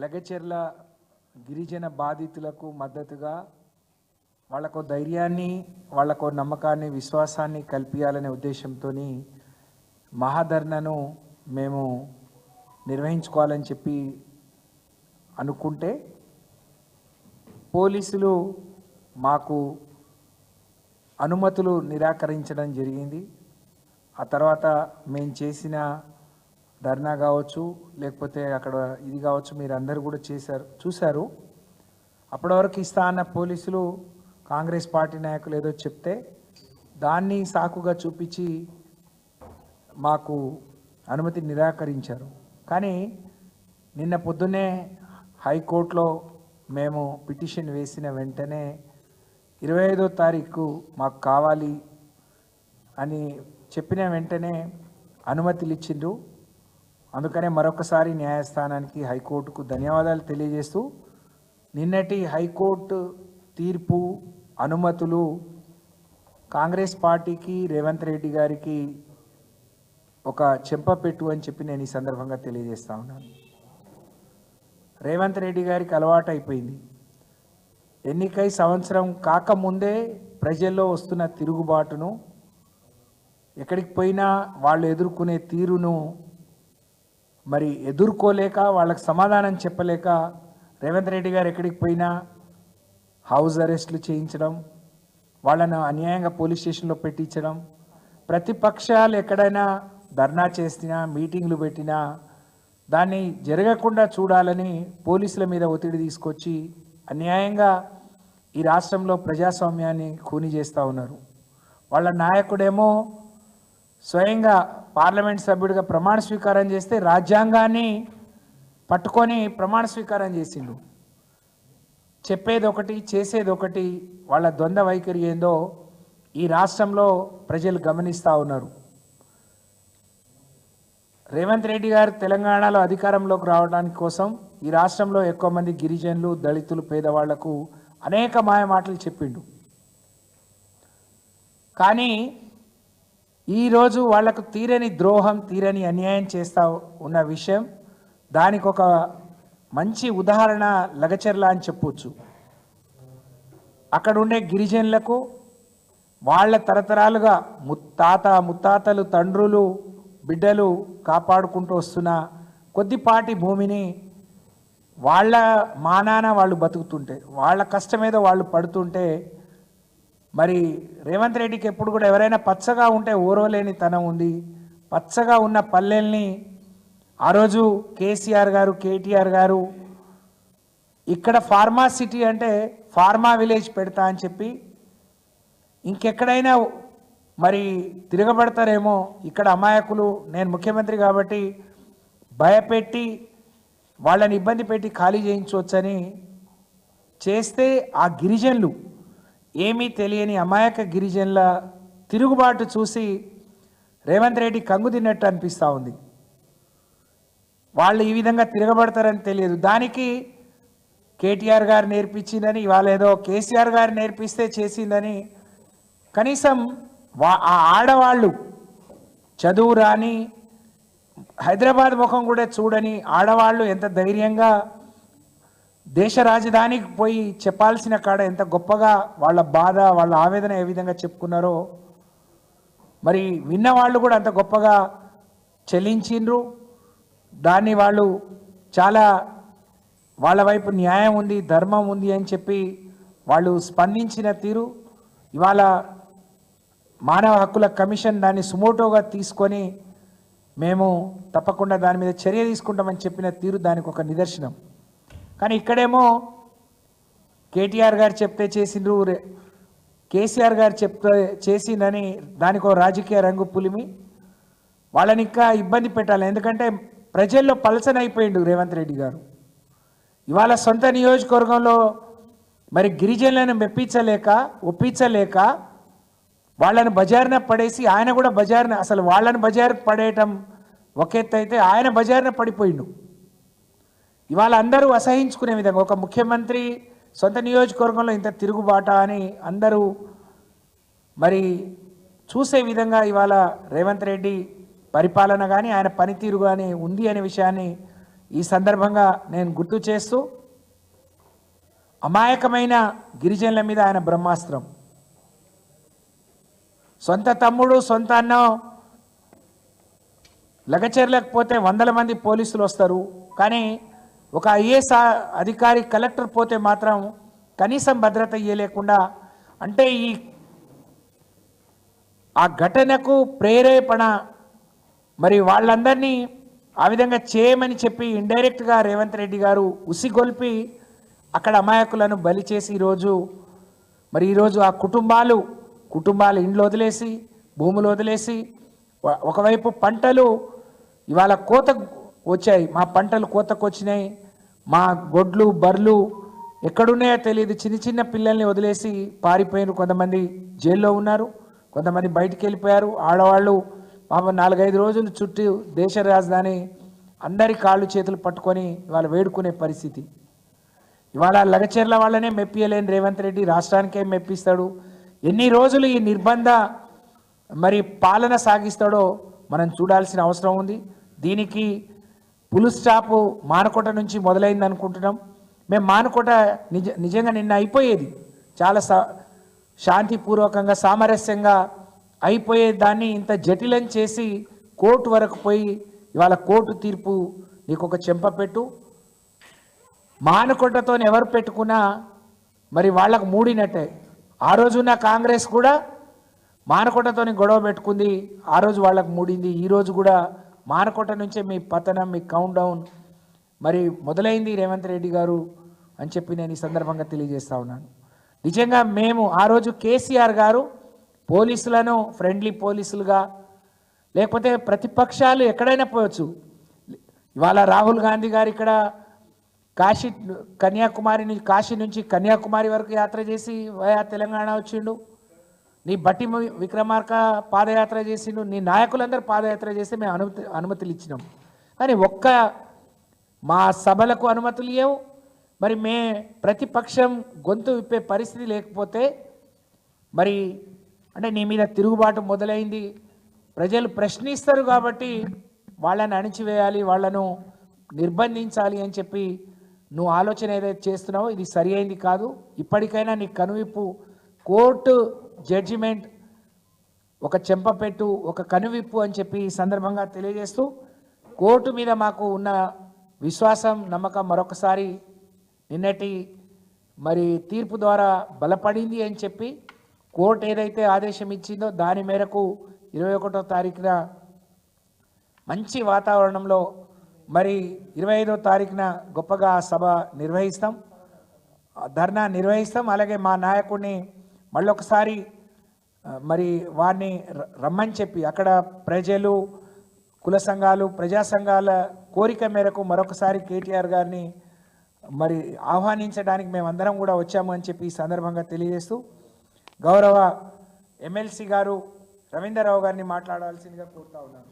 లగచెర్ల గిరిజన బాధితులకు మద్దతుగా వాళ్ళకు ధైర్యాన్ని వాళ్ళకు నమ్మకాన్ని విశ్వాసాన్ని కల్పించాలనే ఉద్దేశంతో మహాధర్నను మేము నిర్వహించుకోవాలని చెప్పి అనుకుంటే పోలీసులు మాకు అనుమతులు నిరాకరించడం జరిగింది. ఆ తర్వాత మేము చేసిన ధర్నా కావచ్చు లేకపోతే అక్కడ ఇది కావచ్చు మీరు అందరు కూడా చేశారు చూశారు. అప్పటివరకు ఇస్తా అన్న పోలీసులు కాంగ్రెస్ పార్టీ నాయకులు ఏదో చెప్తే దాన్ని సాకుగా చూపించి మాకు అనుమతి నిరాకరించారు. కానీ నిన్న పొద్దున్నే హైకోర్టులో మేము పిటిషన్ వేసిన వెంటనే ఇరవై ఐదో తారీఖు మాకు కావాలి అని చెప్పిన వెంటనే అనుమతులు ఇచ్చిండ్రు అందుకనే మరొకసారి న్యాయస్థానానికి హైకోర్టుకు ధన్యవాదాలు తెలియజేస్తూ నిన్నటి హైకోర్టు తీర్పు అనుమతులు కాంగ్రెస్ పార్టీకి రేవంత్ రెడ్డి గారికి ఒక చెంపపెట్టు అని చెప్పి నేను ఈ సందర్భంగా తెలియజేస్తా ఉన్నాను. రేవంత్ రెడ్డి గారికి అలవాటు అయిపోయింది. ఎన్నికై సంవత్సరం కాకముందే ప్రజల్లో వస్తున్న తిరుగుబాటును ఎక్కడికి పోయినా వాళ్ళు ఎదుర్కొనే తీరును మరి ఎదుర్కోలేక వాళ్ళకి సమాధానం చెప్పలేక రేవంత్ రెడ్డి గారు ఎక్కడికి పోయినా హౌస్ అరెస్ట్లు చేయించడం వాళ్ళను అన్యాయంగా పోలీస్ స్టేషన్లో పెట్టించడం ప్రతిపక్షాలు ఎక్కడైనా ధర్నా చేసినా మీటింగ్లు పెట్టినా దాన్ని జరగకుండా చూడాలని పోలీసుల మీద ఒత్తిడి తీసుకొచ్చి అన్యాయంగా ఈ రాష్ట్రంలో ప్రజాస్వామ్యాన్ని ఖూని చేస్తూ ఉన్నారు. వాళ్ళ నాయకుడేమో స్వయంగా పార్లమెంట్ సభ్యుడిగా ప్రమాణ స్వీకారం చేస్తే రాజ్యాంగాన్ని పట్టుకొని ప్రమాణ స్వీకారం చేసిండు. చెప్పేది ఒకటి చేసేది ఒకటి వాళ్ళ ద్వంద్వ వైఖరి ఏందో ఈ రాష్ట్రంలో ప్రజలు గమనిస్తూ ఉన్నారు. రేవంత్ రెడ్డి గారు తెలంగాణలో అధికారంలోకి రావడానికి కోసం ఈ రాష్ట్రంలో ఎక్కువ మంది గిరిజనులు దళితులు పేదవాళ్ళకు అనేక మాయ మాటలు చెప్పిండు. కానీ ఈరోజు వాళ్ళకు తీరని ద్రోహం తీరని అన్యాయం చేస్తా ఉన్న విషయం దానికి ఒక మంచి ఉదాహరణ లగచర్ల అని చెప్పొచ్చు. అక్కడ ఉండే గిరిజనులకు వాళ్ళ తరతరాలుగా ముత్తాత ముత్తాతలు తండ్రులు బిడ్డలు కాపాడుకుంటూ వస్తున్న కొద్దిపాటి భూమిని వాళ్ళ మానాన వాళ్ళు బతుకుతుంటే వాళ్ళ కష్టం మీద వాళ్ళు పడుతుంటే మరి రేవంత్ రెడ్డికి ఎప్పుడు కూడా ఎవరైనా పచ్చగా ఉంటే ఓరవలేని తనం ఉంది పచ్చగా ఉన్న పల్లెల్ని ఆ రోజు కేసీఆర్ గారు కేటీఆర్ గారు ఇక్కడ ఫార్మా సిటీ అంటే ఫార్మా విలేజ్ పెడతా అని చెప్పి ఇంకెక్కడైనా మరి తిరగబడతారేమో ఇక్కడ అమాయకులు నేను ముఖ్యమంత్రి కాబట్టి భయపెట్టి వాళ్ళని ఇబ్బంది పెట్టి ఖాళీ చేయించవచ్చని చేస్తే ఆ గిరిజనులు ఏమీ తెలియని అమాయక గిరిజనుల తిరుగుబాటు చూసి రేవంత్ రెడ్డి కంగు తిన్నట్టు అనిపిస్తూ ఉంది. వాళ్ళు ఈ విధంగా తిరగబడతారని తెలియదు. దానికి కేటీఆర్ గారు నేర్పించిందని ఇవాళ ఏదో కేసీఆర్ గారు నేర్పిస్తే చేసిందని కనీసం వా ఆ ఆడవాళ్ళు చదువు రాని హైదరాబాద్ ముఖం కూడా చూడని ఆడవాళ్ళు ఎంత ధైర్యంగా దేశ రాజధానికి పోయి చెప్పాల్సిన కాడ ఎంత గొప్పగా వాళ్ళ బాధ వాళ్ళ ఆవేదన ఏ విధంగా చెప్పుకున్నారో మరి విన్నవాళ్ళు కూడా అంత గొప్పగా చెల్లించిండ్రు. దాన్ని వాళ్ళు చాలా వాళ్ళ వైపు న్యాయం ఉంది ధర్మం ఉంది అని చెప్పి వాళ్ళు స్పందించిన తీరు. ఇవాళ మానవ హక్కుల కమిషన్ దాన్ని సుమోటోగా తీసుకొని మేము తప్పకుండా దాని మీద చర్య తీసుకుంటామని చెప్పిన తీరు దానికి ఒక నిదర్శనం. కానీ ఇక్కడేమో కేటీఆర్ గారు చెప్తే చేసిండ్రు కేసీఆర్ గారు చెప్తే చేసిందని దానికో రాజకీయ రంగు పులిమి. వాళ్ళని ఇంకా ఇబ్బంది పెట్టాలి. ఎందుకంటే ప్రజల్లో పలసనైపోయిండు రేవంత్ రెడ్డి గారు. ఇవాళ సొంత నియోజకవర్గంలో మరి గిరిజనులను మెప్పించలేక ఒప్పించలేక వాళ్ళని బజారున పడేసి ఆయన కూడా బజారున అసలు వాళ్ళని బజారు పడేయటం ఒక ఎత్తు అయితే ఆయన బజారున పడిపోయిండు. ఇవాళ అందరూ అసహించుకునే విధంగా ఒక ముఖ్యమంత్రి సొంత నియోజకవర్గంలో ఇంత తిరుగుబాట అని అందరూ మరి చూసే విధంగా ఇవాళ రేవంత్ రెడ్డి పరిపాలన కానీ ఆయన పనితీరు కానీ ఉంది అనే విషయాన్ని ఈ సందర్భంగా నేను గుర్తు చేస్తూ అమాయకమైన గిరిజనుల మీద ఆయన బ్రహ్మాస్త్రం. సొంత తమ్ముడు సొంత అన్నం లగచర్లకు పోతే వందల మంది పోలీసులు వస్తారు. కానీ ఒక ఐఏఎస్ అధికారి కలెక్టర్ పోతే మాత్రం కనీసం భద్రత ఇయ్యలేకుండా అంటే ఈ ఆ ఘటనకు ప్రేరేపణ మరి వాళ్ళందరినీ ఆ విధంగా చేయమని చెప్పి ఇండైరెక్ట్గా రేవంత్ రెడ్డి గారు ఉసిగొల్పి అక్కడ అమాయకులను బలి చేసి ఈరోజు మరి ఈరోజు ఆ కుటుంబాలు కుటుంబాలు ఇండ్లు వదిలేసి భూములు వదిలేసి ఒకవైపు పంటలు ఇవాళ కోత వచ్చాయి. మా పంటలు కోతకు వచ్చినాయి మా గొడ్లు బర్లు ఎక్కడున్నాయో తెలియదు. చిన్న చిన్న పిల్లల్ని వదిలేసి పారిపోయిన కొంతమంది జైల్లో ఉన్నారు. కొంతమంది బయటికి వెళ్ళిపోయారు. ఆడవాళ్ళు పాపం నాలుగైదు రోజులు చుట్టూ దేశ రాజధాని అందరి కాళ్ళు చేతులు పట్టుకొని ఇవాళ వేడుకునే పరిస్థితి. ఇవాళ లగచెర్ల వాళ్ళనే మెప్పియలేని రేవంత్ రెడ్డి రాష్ట్రానికే మెప్పిస్తాడు. ఎన్ని రోజులు ఈ నిర్బంధ మరి పాలన సాగిస్తాడో మనం చూడాల్సిన అవసరం ఉంది. దీనికి పులు స్టాపు మానకోట నుంచి మొదలైంది అనుకుంటున్నాం. మేము మానకోట నిజ నిజంగా నిన్న అయిపోయేది. చాలా సా శాంతిపూర్వకంగా సామరస్యంగా అయిపోయే దాన్ని ఇంత జటిలం చేసి కోర్టు వరకు పోయి ఇవాళ కోర్టు తీర్పు నీకు ఒక చెంపపెట్టు మానకొండతో ఎవరు పెట్టుకున్నా మరి వాళ్ళకు మూడినట్టే. ఆ రోజున్న కాంగ్రెస్ కూడా మానకొండతోని గొడవ పెట్టుకుంది ఆ రోజు వాళ్ళకు మూడింది ఈరోజు కూడా మారకోట నుంచే మీ పతనం మీ కౌంట్ డౌన్ మరి మొదలైంది రేవంత్ రెడ్డి గారు అని చెప్పి నేను ఈ సందర్భంగా తెలియజేస్తా ఉన్నాను. నిజంగా మేము ఆ రోజు కేసీఆర్ గారు పోలీసులను ఫ్రెండ్లీ పోలీసులుగా లేకపోతే ప్రతిపక్షాలు ఎక్కడైనా పోవచ్చు. ఇవాళ రాహుల్ గాంధీ గారు ఇక్కడ కాశీ కన్యాకుమారి నుంచి కాశీ నుంచి కన్యాకుమారి వరకు యాత్ర చేసి తెలంగాణ వచ్చిండు. నీ బట్టి విక్రమార్క పాదయాత్ర చేసిండు నీ నాయకులందరూ పాదయాత్ర చేస్తే మేము అనుమతి అనుమతులు ఇచ్చినాం. కానీ ఒక్క మా సభలకు అనుమతులు లేవు మరి మే ప్రతిపక్షం గొంతు విప్పే పరిస్థితి లేకపోతే మరి అంటే నీ మీద తిరుగుబాటు మొదలైంది. ప్రజలు ప్రశ్నిస్తారు కాబట్టి వాళ్ళని అణిచివేయాలి వాళ్ళను నిర్బంధించాలి అని చెప్పి నువ్వు ఆలోచన ఏదైతే చేస్తున్నావో ఇది సరి అయింది కాదు. ఇప్పటికైనా నీ కనువిప్పు కోర్టు జడ్జిమెంట్ ఒక చెంపపెట్టు ఒక కనువిప్పు అని చెప్పి ఈ సందర్భంగా తెలియజేస్తూ కోర్టు మీద మాకు ఉన్న విశ్వాసం నమ్మకం మరొకసారి నిన్నటి మరి తీర్పు ద్వారా బలపడింది అని చెప్పి కోర్టు ఏదైతే ఆదేశం ఇచ్చిందో దాని మేరకు ఇరవై ఒకటో తారీఖున మంచి వాతావరణంలో మరి ఇరవై ఐదో తారీఖున గొప్పగా సభ నిర్వహిస్తాం ధర్నా నిర్వహిస్తాం అలాగే మా నాయకుడిని మళ్ళొకసారి మరి వారిని ర- రమ్మని చెప్పి అక్కడ ప్రజలు కుల సంఘాలు ప్రజా సంఘాల కోరిక మేరకు మరొకసారి కేటీఆర్ గారిని మరి ఆహ్వానించడానికి మేమందరం కూడా వచ్చాము అని చెప్పి ఈ సందర్భంగా తెలియజేస్తూ గౌరవ ఎమ్మెల్సీ గారు రవీంద్రరావు గారిని మాట్లాడాల్సిందిగా కోరుతా ఉన్నాను.